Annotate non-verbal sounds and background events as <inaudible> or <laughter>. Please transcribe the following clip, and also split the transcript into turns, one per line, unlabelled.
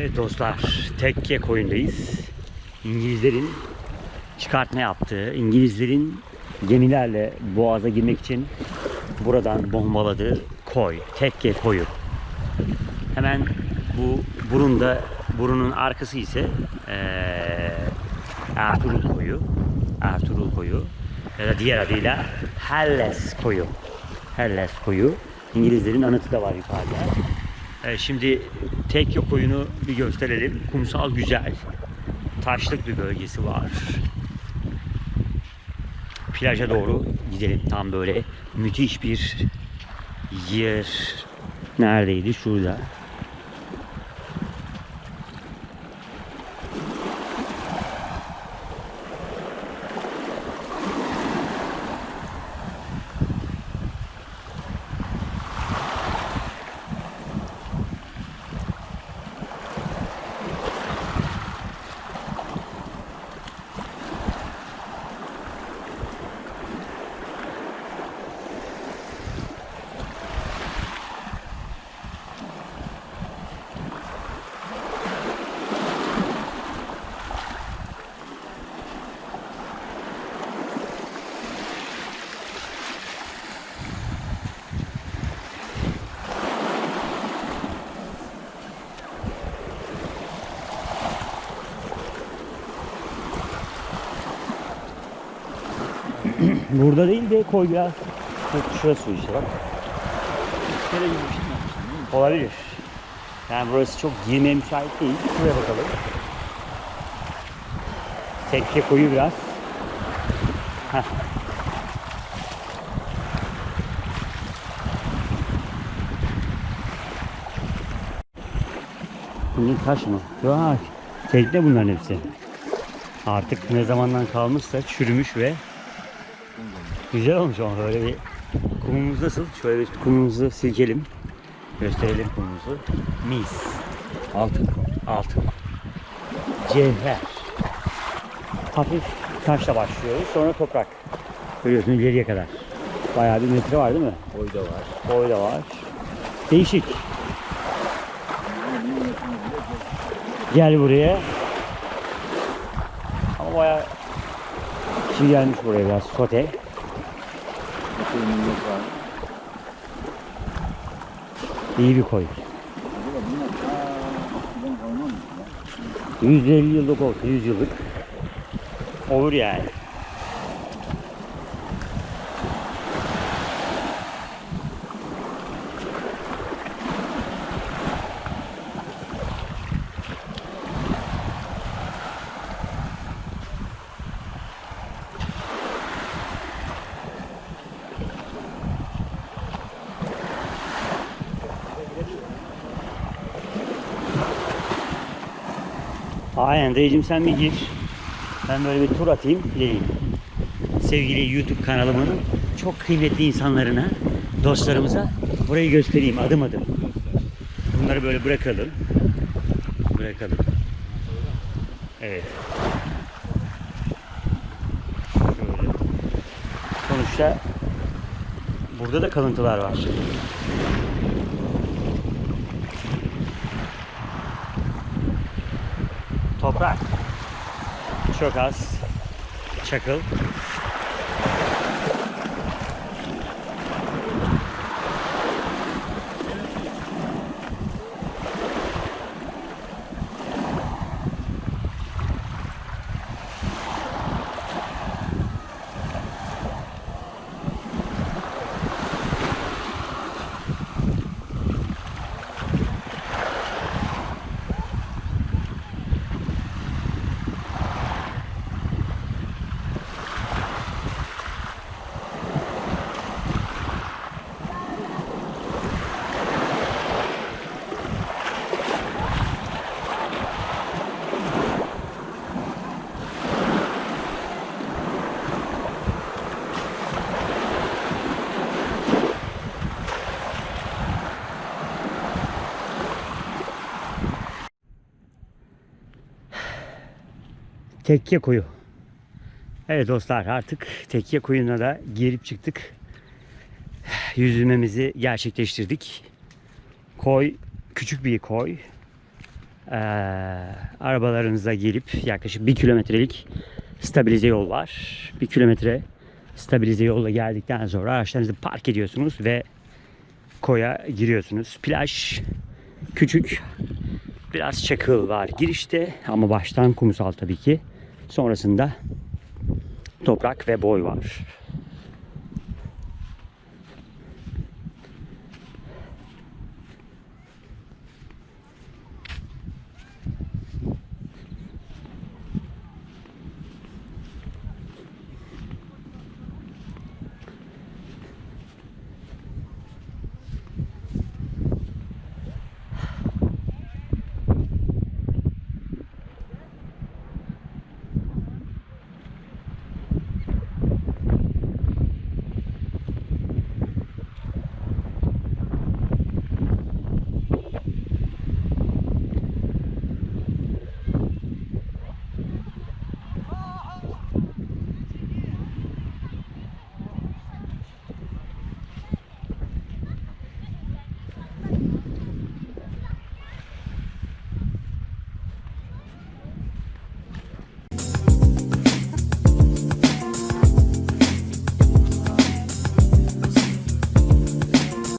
Evet dostlar, tekke koyundayız. İngilizlerin çıkartma yaptığı, İngilizlerin gemilerle boğaza girmek için buradan bombaladığı koy, tekke koyu. Hemen bu burunda, burunun arkası ise eee Ertuğrul koyu. Ertuğrul koyu. Ya da diğer adıyla Helles koyu. Helles koyu. İngilizlerin anıtı da var yukarıda. Ee, şimdi Tekke koyunu bir gösterelim. Kumsal güzel. Taşlık bir bölgesi var. Plaja doğru gidelim. Tam böyle müthiş bir yer. Neredeydi? Şurada. <clears throat> Burada değil de koy biraz. Şurası su işte bak.
Kere gibi bir şey mi yapmışsın değil mi?
Olabilir. Yani burası çok girmeye müsait değil. Şuraya bakalım. Tekke koyu biraz. Heh. Bunun taş mı? Vay. Tekne bunların hepsi. Artık ne zamandan kalmışsa çürümüş ve güzel olmuş ama böyle bir kumumuz nasıl? Şöyle bir kumumuzu silkelim. Gösterelim kumumuzu. Mis. Altın. Altın. Cevher. Hafif taşla başlıyoruz. Sonra toprak. Görüyorsunuz ileriye kadar. Bayağı bir metre var değil mi?
Boy da var.
Boy da var. Değişik. Gel buraya. Ama bayağı şey gelmiş buraya biraz sote. İyi bir koy.
Acaba bunlar ta eskiden kalma mı?
150 yıllık olsa 100 yıllık olur yani. Aynen dayıcım sen bir gir. Ben böyle bir tur atayım geleyim. Sevgili YouTube kanalımın çok kıymetli insanlarına, dostlarımıza burayı göstereyim adım adım. Bunları böyle bırakalım. Bırakalım. Evet. Şöyle. Sonuçta burada da kalıntılar var. Toprak. Çok az. Çakıl. Tekke koyu. Evet dostlar artık Tekke koyuna da girip çıktık. Yüzümemizi gerçekleştirdik. Koy küçük bir koy. Ee, arabalarınıza gelip yaklaşık bir kilometrelik stabilize yol var. Bir kilometre stabilize yolla geldikten sonra araçlarınızı park ediyorsunuz ve koya giriyorsunuz. Plaj küçük biraz çakıl var girişte ama baştan kumsal tabii ki. Sonrasında toprak ve boy var.